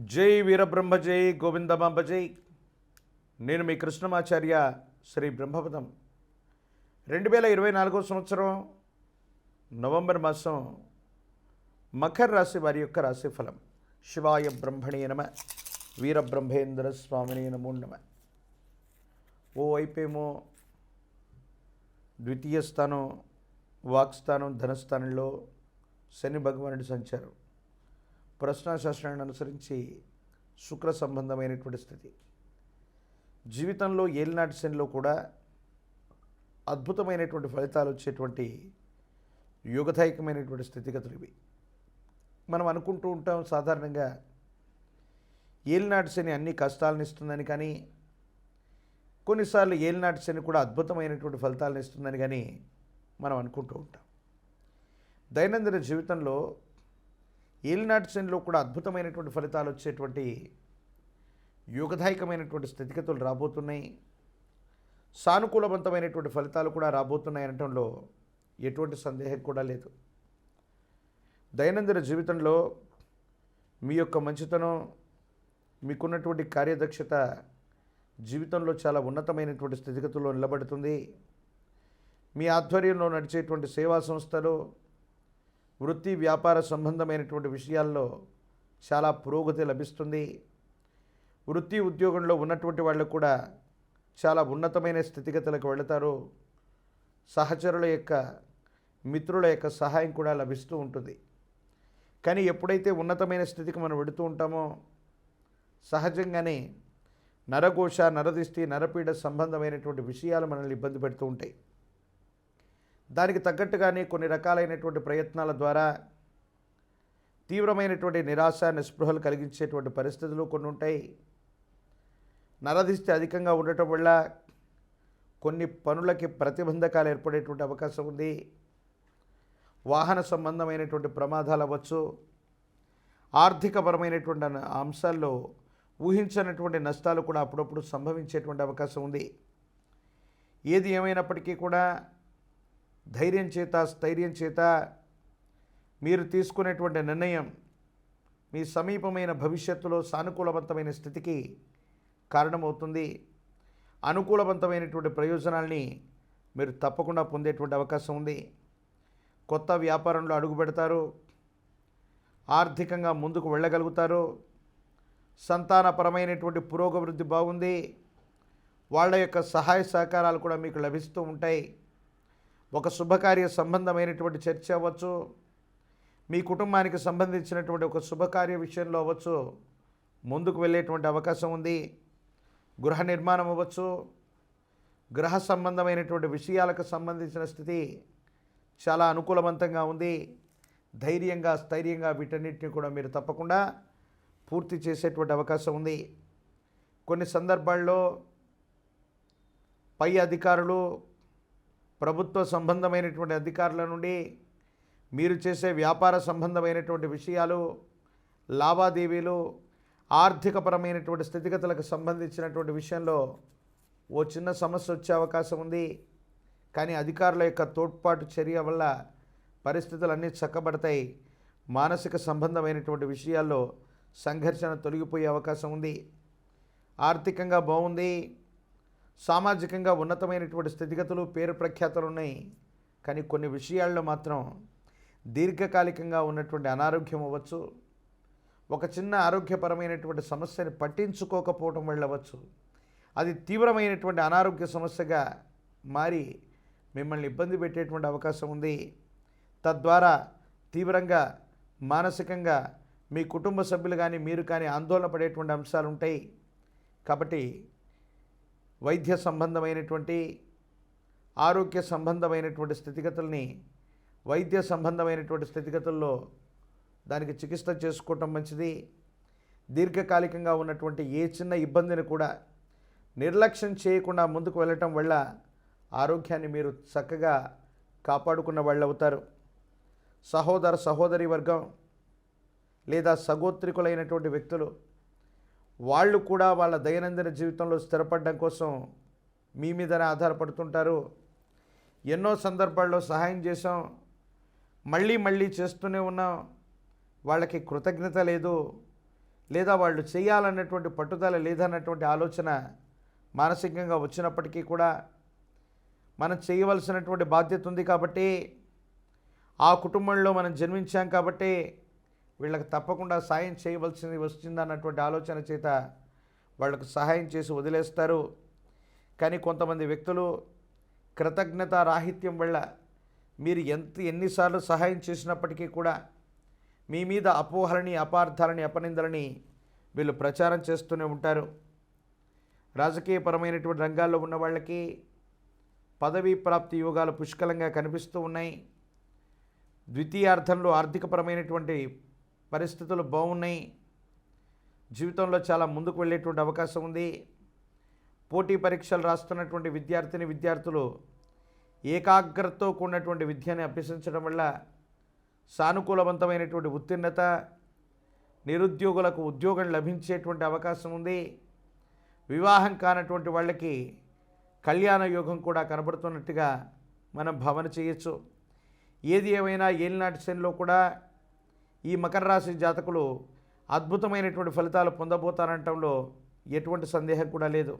జై వీరబ్రహ్మ జై గోవిందమాంబ జై. నేను మీ కృష్ణమాచార్య శ్రీ బ్రహ్మపదం. రెండు వేల ఇరవై నాలుగో సంవత్సరం నవంబర్ మాసం మకర రాశి వారి యొక్క రాశి ఫలం. శివాయ బ్రహ్మణే నమ వీరబ్రహ్మేంద్ర స్వామిని నమో నమ. ఓ వైపేమో ద్వితీయ స్థానం వాక్స్థానం ధనస్థానంలో శని భగవానుడి సంచారం. ప్రశ్నాశాస్త్రాన్ని అనుసరించి శుక్ర సంబంధమైనటువంటి స్థితి. జీవితంలో ఏలినాటి శనిలో కూడా అద్భుతమైనటువంటి ఫలితాలు వచ్చేటువంటి యుగదాయకమైనటువంటి స్థితిగతులు ఇవి. మనం అనుకుంటూ ఉంటాం సాధారణంగా ఏలినాటి శని అన్ని కష్టాలను ఇస్తుందని కానీ కొన్నిసార్లు ఏలినాటి శని కూడా అద్భుతమైనటువంటి ఫలితాలను ఇస్తుందని కానీ మనం అనుకుంటూ ఉంటాం. దైనందిన జీవితంలో ఏలినాటి శనిలో కూడా అద్భుతమైనటువంటి ఫలితాలు వచ్చేటువంటి యుగదాయకమైనటువంటి స్థితిగతులు రాబోతున్నాయి. సానుకూలవంతమైనటువంటి ఫలితాలు కూడా రాబోతున్నాయి అనటంలో ఎటువంటి సందేహం కూడా లేదు. దైనందిన జీవితంలో మీ యొక్క మంచితనం మీకున్నటువంటి కార్యదక్షత జీవితంలో చాలా ఉన్నతమైనటువంటి స్థితిగతుల్లో నిలబడుతుంది. మీ ఆధ్వర్యంలో నడిచేటువంటి సేవా సంస్థలు వృత్తి వ్యాపార సంబంధమైనటువంటి విషయాల్లో చాలా పురోగతి లభిస్తుంది. వృత్తి ఉద్యోగంలో ఉన్నటువంటి వాళ్ళు కూడా చాలా ఉన్నతమైన స్థితిగతులకు వెళతారు. సహచరుల యొక్క మిత్రుల యొక్క సహాయం కూడా లభిస్తూ ఉంటుంది. కానీ ఎప్పుడైతే ఉన్నతమైన స్థితికి మనం వెడుతూ ఉంటామో సహజంగానే నరఘోష నరదిష్టి నరపీడ సంబంధమైనటువంటి విషయాలు మనల్ని ఇబ్బంది పెడుతూ ఉంటాయి. దానికి తగ్గట్టుగానే కొన్ని రకాలైనటువంటి ప్రయత్నాల ద్వారా తీవ్రమైనటువంటి నిరాశ నిస్పృహలు కలిగించేటువంటి పరిస్థితులు కొన్ని ఉంటాయి. నరదిష్టి అధికంగా ఉండటం వల్ల కొన్ని పనులకి ప్రతిబంధకాలు ఏర్పడేటువంటి అవకాశం ఉంది. వాహన సంబంధమైనటువంటి ప్రమాదాలు అవ్వచ్చు. ఆర్థికపరమైనటువంటి అంశాల్లో ఊహించనటువంటి నష్టాలు కూడా అప్పుడప్పుడు సంభవించేటువంటి అవకాశం ఉంది. ఏది ఏమైనప్పటికీ కూడా ధైర్యం చేత స్థైర్యం చేత మీరు తీసుకునేటువంటి నిర్ణయం మీ సమీపమైన భవిష్యత్తులో సానుకూలవంతమైన స్థితికి కారణమవుతుంది. అనుకూలవంతమైనటువంటి ప్రయోజనాల్ని మీరు తప్పకుండా పొందేటువంటి అవకాశం ఉంది. కొత్త వ్యాపారంలో అడుగు పెడతారు. ఆర్థికంగా ముందుకు వెళ్ళగలుగుతారు. సంతానపరమైనటువంటి పురోగవృద్ధి బాగుంది. వాళ్ళ యొక్క సహాయ సహకారాలు కూడా మీకు లభిస్తూ ఉంటాయి. ఒక శుభకార్య సంబంధమైనటువంటి చర్చ అవ్వచ్చు మీ కుటుంబానికి సంబంధించినటువంటి ఒక శుభకార్య విషయంలో అవ్వచ్చు ముందుకు వెళ్ళేటువంటి అవకాశం ఉంది గృహ నిర్మాణం అవ్వచ్చు గృహ సంబంధమైనటువంటి విషయాలకు సంబంధించిన స్థితి చాలా అనుకూలవంతంగా ఉంది. ధైర్యంగా స్థైర్యంగా వీటన్నిటిని కూడా మీరు తప్పకుండా పూర్తి చేసేటువంటి అవకాశం ఉంది. కొన్ని సందర్భాల్లో పై అధికారులు ప్రభుత్వ సంబంధమైనటువంటి అధికారుల నుండి మీరు చేసే వ్యాపార సంబంధమైనటువంటి విషయాలు లావాదేవీలు ఆర్థికపరమైనటువంటి స్థితిగతులకు సంబంధించినటువంటి విషయంలో ఓ చిన్న సమస్య వచ్చే అవకాశం ఉంది. కానీ అధికారుల యొక్క తోడ్పాటు చర్య వల్ల పరిస్థితులు అన్నీ చక్కబడతాయి. మానసిక సంబంధమైనటువంటి విషయాల్లో సంఘర్షణ తొలగిపోయే అవకాశం ఉంది. ఆర్థికంగా బాగుంది. సామాజికంగా ఉన్నతమైనటువంటి స్థితిగతులు పేరు ప్రఖ్యాతలు ఉన్నాయి. కానీ కొన్ని విషయాల్లో మాత్రం దీర్ఘకాలికంగా ఉన్నటువంటి అనారోగ్యం అవ్వచ్చు. ఒక చిన్న ఆరోగ్యపరమైనటువంటి సమస్యని పట్టించుకోకపోవటం వెళ్ళవచ్చు అది తీవ్రమైనటువంటి అనారోగ్య సమస్యగా మారి మిమ్మల్ని ఇబ్బంది పెట్టేటువంటి అవకాశం ఉంది. తద్వారా తీవ్రంగా మానసికంగా మీ కుటుంబ సభ్యులు కానీ మీరు కానీ ఆందోళన పడేటువంటి అంశాలు ఉంటాయి. కాబట్టి వైద్య సంబంధమైనటువంటి ఆరోగ్య సంబంధమైనటువంటి స్థితిగతుల్ని వైద్య సంబంధమైనటువంటి స్థితిగతుల్లో దానికి చికిత్స చేసుకోవటం మంచిది. దీర్ఘకాలికంగా ఉన్నటువంటి ఏ చిన్న ఇబ్బందిని కూడా నిర్లక్ష్యం చేయకుండా ముందుకు వెళ్ళటం వల్ల ఆరోగ్యాన్ని మీరు చక్కగా కాపాడుకున్న వాళ్ళు అవుతారు. సహోదర సహోదరి వర్గం లేదా సగోత్రికులైనటువంటి వ్యక్తులు వాళ్ళు కూడా వాళ్ళ దైనందిన జీవితంలో స్థిరపడడం కోసం మీ మీదనే ఆధారపడుతుంటారు. ఎన్నో సందర్భాల్లో సహాయం చేసాం మళ్ళీ మళ్ళీ చేస్తూనే ఉన్నాం. వాళ్ళకి కృతజ్ఞత లేదు. లేదా వాళ్ళు చేయాలన్నటువంటి పట్టుదల లేదన్నటువంటి ఆలోచన మానసికంగా వచ్చినప్పటికీ కూడా మనం చేయవలసినటువంటి బాధ్యత ఉంది కాబట్టి ఆ కుటుంబంలో మనం జన్మించాం కాబట్టి వీళ్ళకి తప్పకుండా సాయం చేయవలసింది వస్తుందన్నటువంటి ఆలోచన చేత వాళ్ళకు సహాయం చేసి వదిలేస్తారు. కానీ కొంతమంది వ్యక్తులు కృతజ్ఞత రాహిత్యం వల్ల మీరు ఎంత ఎన్నిసార్లు సహాయం చేసినప్పటికీ కూడా మీ మీద అపోహలని అపార్థాలని అపనిందలని వీళ్ళు ప్రచారం చేస్తూనే ఉంటారు. రాజకీయపరమైనటువంటి రంగాల్లో ఉన్న వాళ్ళకి పదవీ ప్రాప్తి యోగాలు పుష్కలంగా కనిపిస్తూ ఉన్నాయి. ద్వితీయార్థంలో ఆర్థికపరమైనటువంటి పరిస్థితులు బాగున్నాయి. జీవితంలో చాలా ముందుకు వెళ్ళేటువంటి అవకాశం ఉంది. పోటీ పరీక్షలు రాస్తున్నటువంటి విద్యార్థిని విద్యార్థులు ఏకాగ్రతతో కూడినటువంటి విద్యని అభ్యసించడం వల్ల సానుకూలవంతమైనటువంటి ఉత్తీర్ణత నిరుద్యోగులకు ఉద్యోగం లభించేటువంటి అవకాశం ఉంది. వివాహం కానటువంటి వాళ్ళకి కళ్యాణ యోగం కూడా కనబడుతున్నట్టుగా మనం భావన చేయొచ్చు. ఏది ఏమైనా ఏలినాటి శనిలో కూడా ఈ మకర రాశి జాతకులు అద్భుతమైనటువంటి ఫలితాలు పొందబోతారంటంలో ఎటువంటి సందేహం కూడా లేదు.